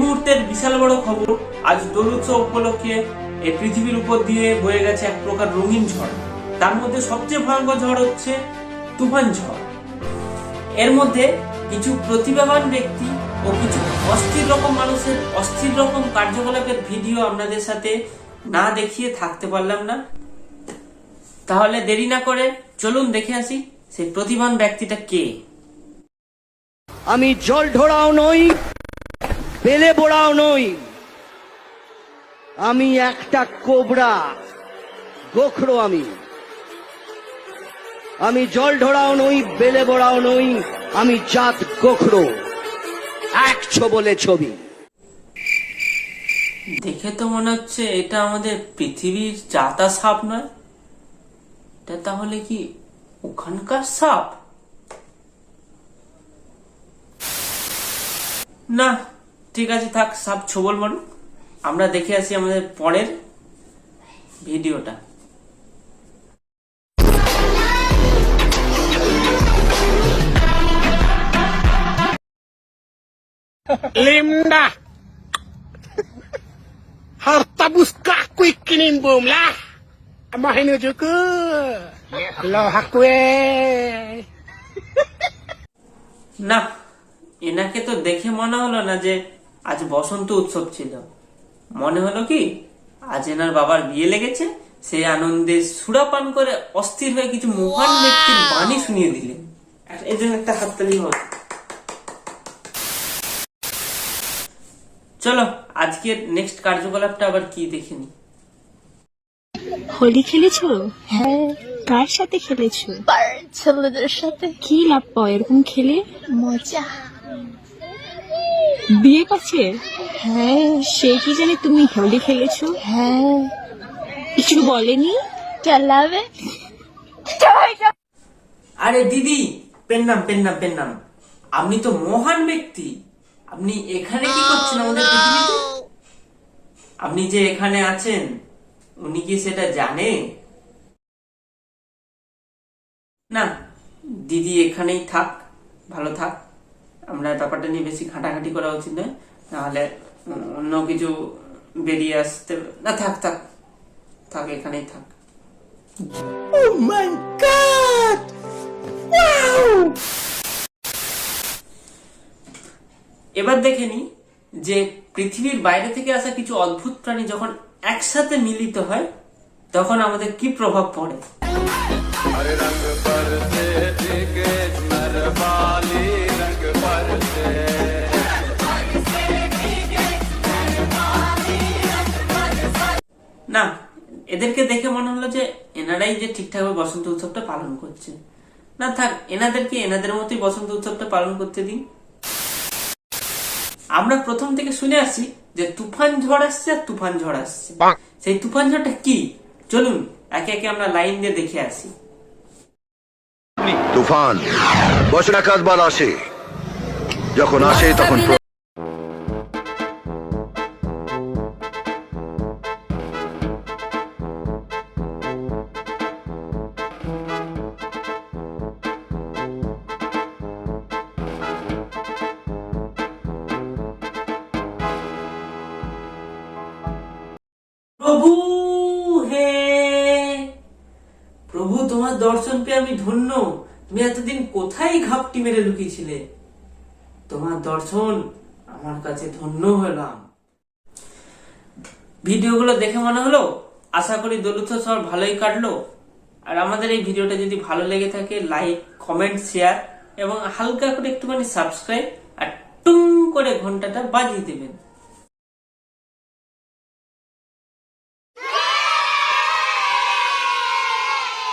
মুহূর্তের বিশাল বড় খবর, আজ দোল উৎসব উপলক্ষে এই পৃথিবীর উপর দিয়ে বয়ে গেছে এক প্রকার রঙিন ঝড়। তার মধ্যে সবচেয়ে ভয়ঙ্কর ঝড় হচ্ছে তুফান ঝড়। এর মধ্যে কিছু প্রতিভাবান ব্যক্তি ও কিছু অস্থির রকম মানুষের অস্থির রকম কার্যকলাপের ভিডিও আপনাদের সাথে না দেখিয়ে থাকতে পারলাম না। তাহলে দেরি না করে চলুন দেখে আসি সেই প্রতিভান ব্যক্তিটা কে। আমি জল ঢোড়াও নই বেলে বোড়াও নই। আমি একটা কোবরা, গোখরো আমি। আমি জল ঢোড়াও নই, বেলে বোড়াও নই, আমি জাত গোখরো। এক বলে ছবি। দেখে তো মনে হচ্ছে এটা আমাদের পৃথিবীর জাতা সাপ নয়। এটা তাহলে কি ওখানকার সাপ? না ঠিক আছে থাক সব ছবল মারু। আমরা দেখে আসি আমাদের পরের ভিডিওটা। লিমডা। হারতা বুসকা কুই কিনিম এনাকে তো দেখে মনে হলো না যে আজ বসন্ত উৎসব ছিল। মনে হলো কি আজ এনার বাবার বিয়ে লেগেছে সেই আনন্দে সুরাপান করে অস্থির হয়ে কিছু মহান ব্যক্তির বাণী শুনিয়ে দিলেন আর এই জন্য একটা হাততালি হবে চলো আজকের নেক্সট কার্যকলাপটা আবার কি দেখে নি। হোলি খেলেছো? হ্যাঁ কার সাথে খেলেছো? ছেলেদের সাথে। কি লাভ পাও এরকম খেলে? মজা। বিয়ে করছে? হ্যাঁ। সে কি জানে তুমি হোলি খেলেছো? হ্যাঁ। কিছু বলেনি? চালাবে। আরে দিদি পেন নাম পেন নাম পেন নাম আপনি তো মহান ব্যক্তি। আপনি এখানে কি করছেন আমাদের পৃথিবীতে? আপনি যে এখানে আছেন উনি কি সেটা জানে? না দিদি এখানেই থাক ভালো থাক। আমরা ব্যাপারটা নিয়ে বেশি ঘাটাঘাটি করা উচিত নয়। উম, অন্য কিছু বেরিয়ে আসতে না থাক থাক। থাক এখানেই থাক। এবার দেখে নি যে পৃথিবীর বাইরে থেকে আসা কিছু অদ্ভুত প্রাণী যখন একসাথে মিলিত হয় তখন আমাদের কি প্রভাব পড়ে? না এদেরকে দেখে মনে হলো যে এনারাই যে ঠিকঠাকভাবে বসন্ত উৎসবটা পালন করছে। না থাক এনাদেরকে এনাদের মতোই বসন্ত উৎসবটা পালন করতে দিন। আমরা প্রথম থেকে শুনে আসছি যে তুফান ঝড় আসছে আর তুফান ঝড় আসছে। সেই তুফান ঝড়টা কি? চলুন একে একে আমরা লাইন দিয়ে দেখে আসি। তুফান বছর একাধবার আসে। যখন আসে তখন প্রভু হে। প্রভু, তোমার দর্শন পেয়ে আমি ধন্য। তুমি এতদিন কোথায় ঘাপটি মেরে লুকিয়েছিলে? তোমার দর্শন আমার কাছে ধন্য হলাম। ভিডিওগুলো দেখে মনে হলো, আশা করি সবার ভালোই কাটলো। আর আমাদের এই ভিডিওটা যদি ভালো লেগে থাকে লাইক কমেন্ট শেয়ার এবং হালকা করে একটুখানি সাবস্ক্রাইব আর টুং করে ঘন্টাটা বাজিয়ে দেবেন।